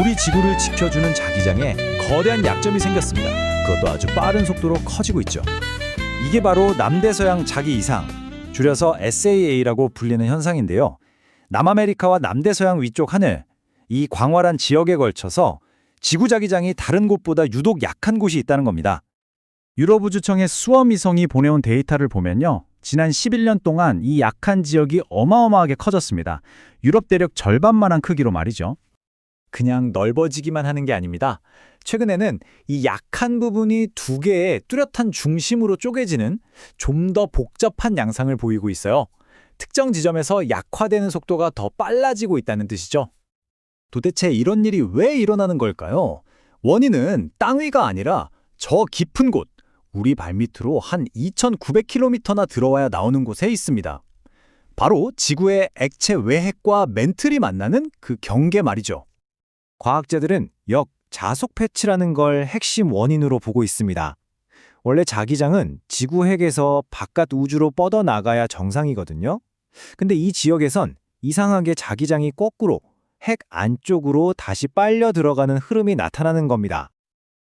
우리 지구를 지켜주는 자기장에 거대한 약점이 생겼습니다. 그것도 아주 빠른 속도로 커지고 있죠. 이게 바로 남대서양 자기 이상, 줄여서 SAA라고 불리는 현상인데요. 남아메리카와 남대서양 위쪽 하늘, 이 광활한 지역에 걸쳐서 지구 자기장이 다른 곳보다 유독 약한 곳이 있다는 겁니다. 유럽우주청의 수험 위성이 보내온 데이터를 보면요. 지난 11년 동안 이 약한 지역이 어마어마하게 커졌습니다. 유럽 대륙 절반만한 크기로 말이죠. 그냥 넓어지기만 하는 게 아닙니다. 최근에는 이 약한 부분이 두 개의 뚜렷한 중심으로 쪼개지는 좀 더 복잡한 양상을 보이고 있어요. 특정 지점에서 약화되는 속도가 더 빨라지고 있다는 뜻이죠. 도대체 이런 일이 왜 일어나는 걸까요? 원인은 땅 위가 아니라 저 깊은 곳, 우리 발밑으로 한 2,900km나 들어와야 나오는 곳에 있습니다. 바로 지구의 액체 외핵과 멘틀이 만나는 그 경계 말이죠. 과학자들은 역 자속 패치라는 걸 핵심 원인으로 보고 있습니다. 원래 자기장은 지구 핵에서 바깥 우주로 뻗어 나가야 정상이거든요. 근데 이 지역에선 이상하게 자기장이 거꾸로 핵 안쪽으로 다시 빨려 들어가는 흐름이 나타나는 겁니다.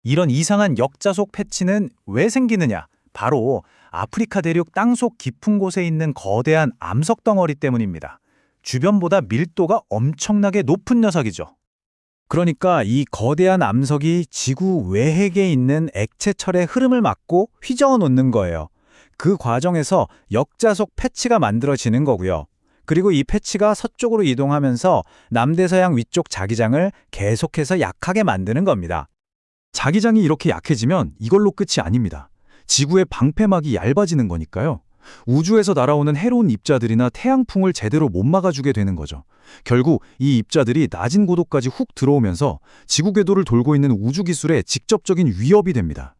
이런 이상한 역자속 패치는 왜 생기느냐? 바로 아프리카 대륙 땅속 깊은 곳에 있는 거대한 암석 덩어리 때문입니다. 주변보다 밀도가 엄청나게 높은 녀석이죠. 그러니까 이 거대한 암석이 지구 외핵에 있는 액체철의 흐름을 막고 휘저어 놓는 거예요. 그 과정에서 역자속 패치가 만들어지는 거고요. 그리고 이 패치가 서쪽으로 이동하면서 남대서양 위쪽 자기장을 계속해서 약하게 만드는 겁니다. 자기장이 이렇게 약해지면 이걸로 끝이 아닙니다. 지구의 방패막이 얇아지는 거니까요. 우주에서 날아오는 해로운 입자들이나 태양풍을 제대로 못 막아주게 되는 거죠. 결국 이 입자들이 낮은 고도까지 훅 들어오면서 지구 궤도를 돌고 있는 우주 기술에 직접적인 위협이 됩니다.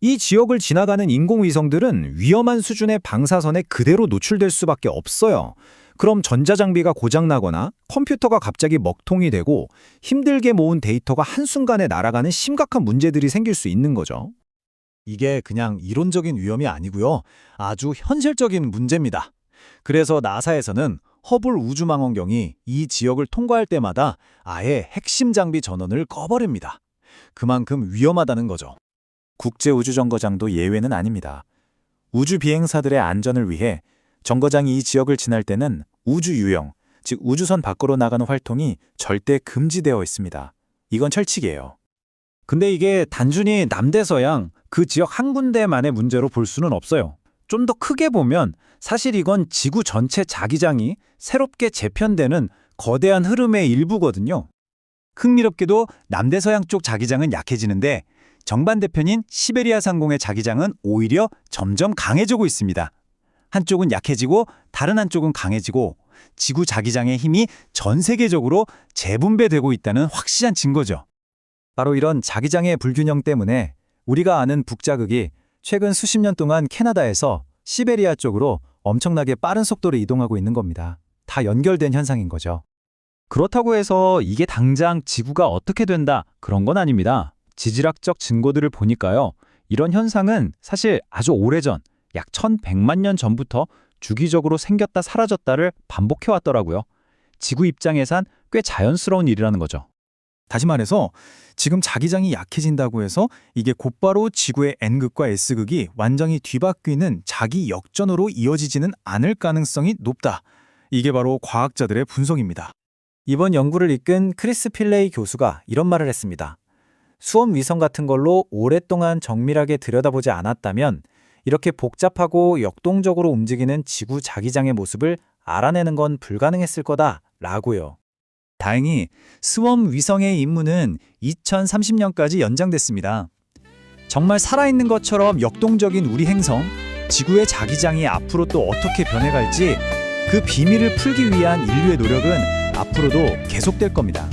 이 지역을 지나가는 인공위성들은 위험한 수준의 방사선에 그대로 노출될 수밖에 없어요. 그럼 전자장비가 고장나거나 컴퓨터가 갑자기 먹통이 되고 힘들게 모은 데이터가 한순간에 날아가는 심각한 문제들이 생길 수 있는 거죠. 이게 그냥 이론적인 위험이 아니고요. 아주 현실적인 문제입니다. 그래서 나사에서는 허블 우주망원경이 이 지역을 통과할 때마다 아예 핵심 장비 전원을 꺼버립니다. 그만큼 위험하다는 거죠. 국제우주정거장도 예외는 아닙니다. 우주 비행사들의 안전을 위해 정거장이 이 지역을 지날 때는 우주 유영, 즉 우주선 밖으로 나가는 활동이 절대 금지되어 있습니다. 이건 철칙이에요. 근데 이게 단순히 남대서양 그 지역 한 군데만의 문제로 볼 수는 없어요. 좀 더 크게 보면 사실 이건 지구 전체 자기장이 새롭게 재편되는 거대한 흐름의 일부거든요. 흥미롭게도 남대서양 쪽 자기장은 약해지는데 정반대편인 시베리아 상공의 자기장은 오히려 점점 강해지고 있습니다. 한쪽은 약해지고 다른 한쪽은 강해지고 지구 자기장의 힘이 전 세계적으로 재분배되고 있다는 확실한 증거죠. 바로 이런 자기장의 불균형 때문에 우리가 아는 북자극이 최근 수십 년 동안 캐나다에서 시베리아 쪽으로 엄청나게 빠른 속도로 이동하고 있는 겁니다. 다 연결된 현상인 거죠. 그렇다고 해서 이게 당장 지구가 어떻게 된다 그런 건 아닙니다. 지질학적 증거들을 보니까요. 이런 현상은 사실 아주 오래전, 약 1100만 년 전부터 주기적으로 생겼다 사라졌다를 반복해 왔더라고요. 지구 입장에선 꽤 자연스러운 일이라는 거죠. 다시 말해서 지금 자기장이 약해진다고 해서 이게 곧바로 지구의 N극과 S극이 완전히 뒤바뀌는 자기 역전으로 이어지지는 않을 가능성이 높다. 이게 바로 과학자들의 분석입니다. 이번 연구를 이끈 크리스 필레이 교수가 이런 말을 했습니다. 수험 위성 같은 걸로 오랫동안 정밀하게 들여다보지 않았다면 이렇게 복잡하고 역동적으로 움직이는 지구 자기장의 모습을 알아내는 건 불가능했을 거다라고요. 다행히 스웜 위성의 임무는 2030년까지 연장됐습니다. 정말 살아있는 것처럼 역동적인 우리 행성, 지구의 자기장이 앞으로 또 어떻게 변해갈지 그 비밀을 풀기 위한 인류의 노력은 앞으로도 계속될 겁니다.